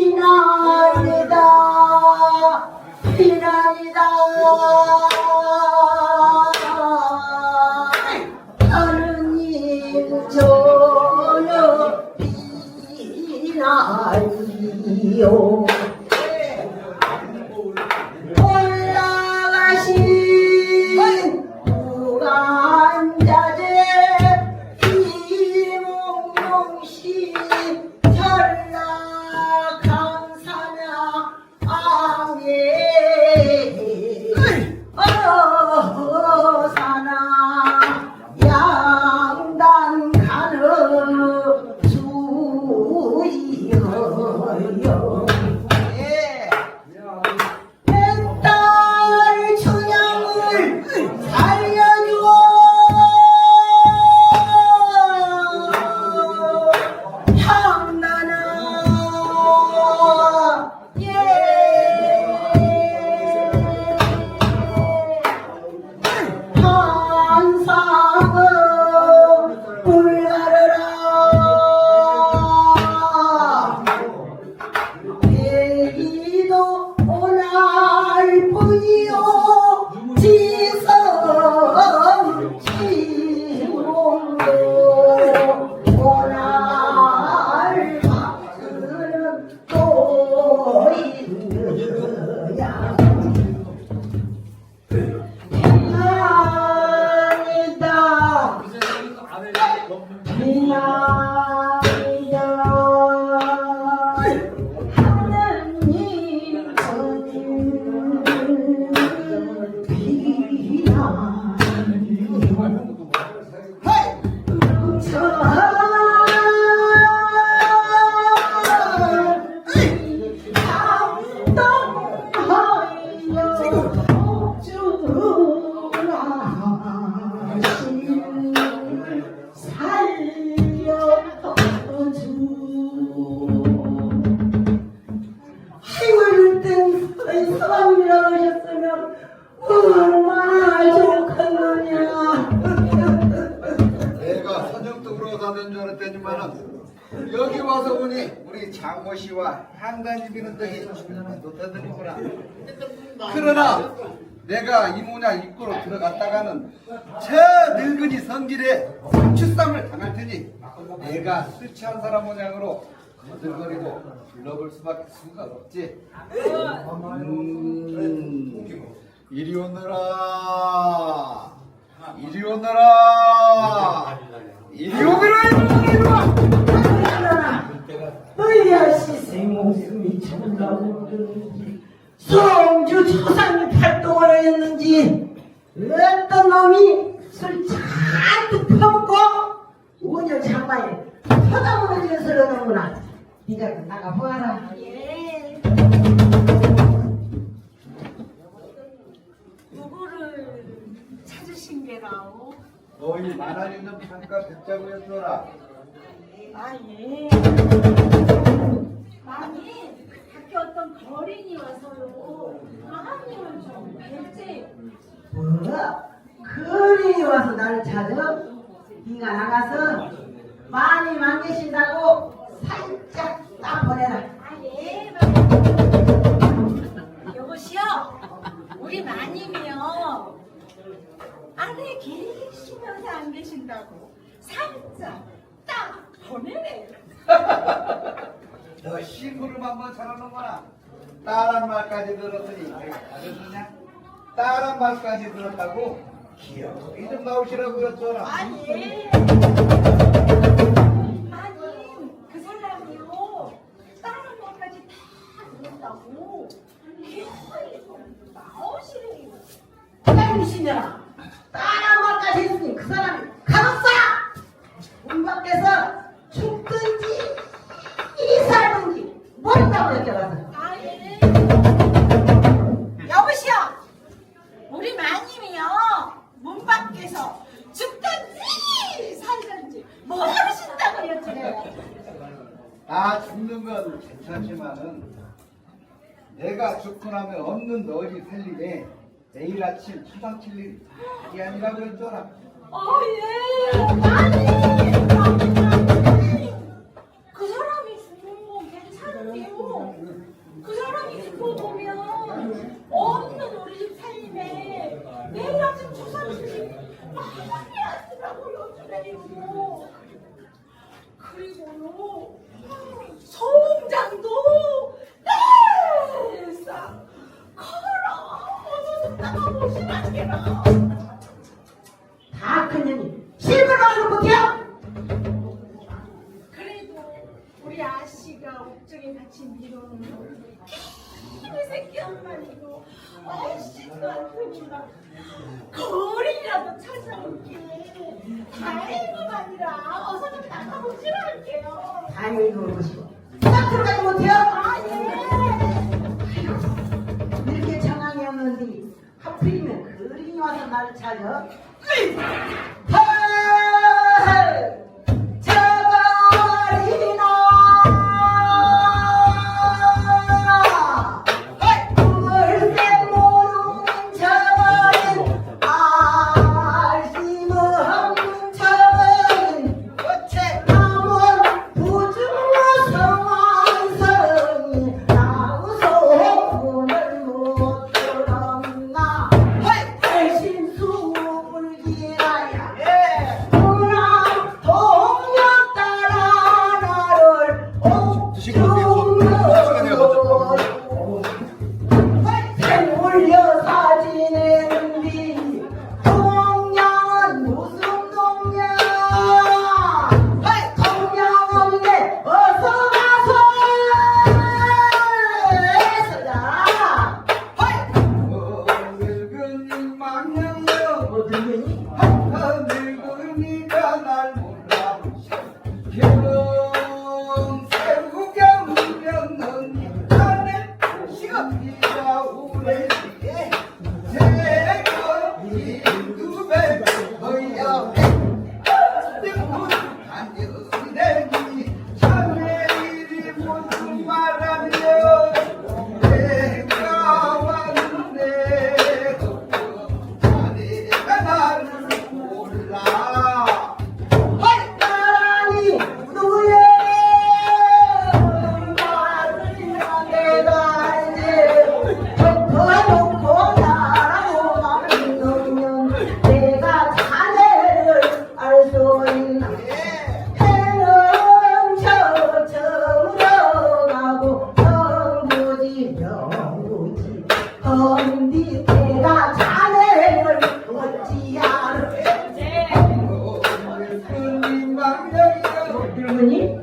비난이다. 비난이다. 하느님 저는 비난이요 수 보니 우리 장모 씨와 비는 덕이 좋다더니구나. 그러나 내가 이 문양 입구로 들어갔다가는 저 늙은이 성길에 추쌈을 당할 테니 내가 술 취한 사람 모양으로 거들거리고 불러볼 수밖에 수가 없지. 음, 이리 오너라. 이리 오너라. 이리 오너라. 이리 오너라. 어이야 시생 목숨이 참다고 성주 초상이 활동을 했는지 어떤 놈이 술 잔뜩 퍼먹고 오늘 장마에 지어서 그러는구나 네가 나가 보아라 예. 누구를 찾으신 게라오? 너희 만화리 좀 잠깐 뵙자고 했더라. 아 예. 아니 밖에 어떤 거린이 와서요. 마마님을 좀 뵙지. 뭐? 그리 와서 나를 찾아? 네가 나가서 많이 만 계신다고 살짝 딱 보내라 아 예. 여보시오. 우리 마님이요. 안에 계시면서 안 계신다고 살짝 딱 보내래. 너 심부름 한번 잘하는구나. 딸한 말까지 들었더니 알려주냐? 딸한 말까지 들었다고 기억 이 좀 나오시라고 그랬잖아. 아니, 여보시오. 우리 마님이요. 문 밖에서 죽든지 살든지 모르신다고 여쭤요. 나 죽는 건 괜찮지만은 내가 죽고 나면 없는 너희 살림에 내일 아침 초상칠 일이 아니라 그랬잖아. 어, 예. 다 큰년이 실버를 알고 못해요? 그래도 우리 아씨가 옥정에 같이 미뤄놓은 힘을 새끼 엄마니고 얼씨도 안 크구나 거리라도 찾아올게 다행이만이라 어서 좀 나가보시라 할게요 다행히 그럴 것이고 스타트를 가지 못해요? 와서 мені